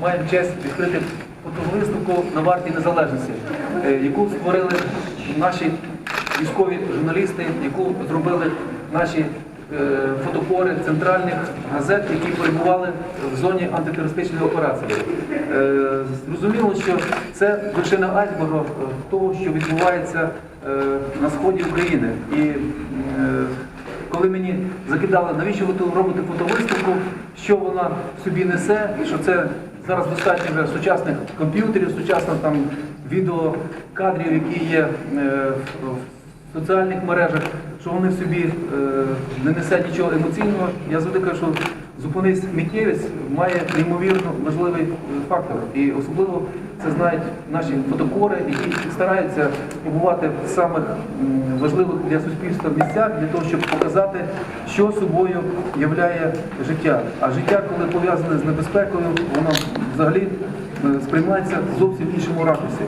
маємо честь відкрити фотовиставку на варті незалежності, е, яку створили наші військові журналісти, яку зробили наші е, фотокори центральних газет, які перебували в зоні антитерористичної операції. Е, Зрозуміло, що це вершина айсберга того, що відбувається на сході України. І коли мені закидали, навіщо ви робите фотовиставку, що вона собі несе, що це зараз достатньо вже сучасних комп'ютерів, сучасних там відеокадрів, які є е, в- в соціальних мережах, що вони в собі е, не несе нічого емоційного. Я завжди кажу, що зупинись миттєвець має неймовірно важливий е, фактор. І особливо це знають наші фотокори, які стараються побувати в самих важливих для суспільства місцях для того, щоб показати, що собою являє життя. А життя, коли пов'язане з небезпекою, воно взагалі е, сприймається в зовсім іншому ракурсі.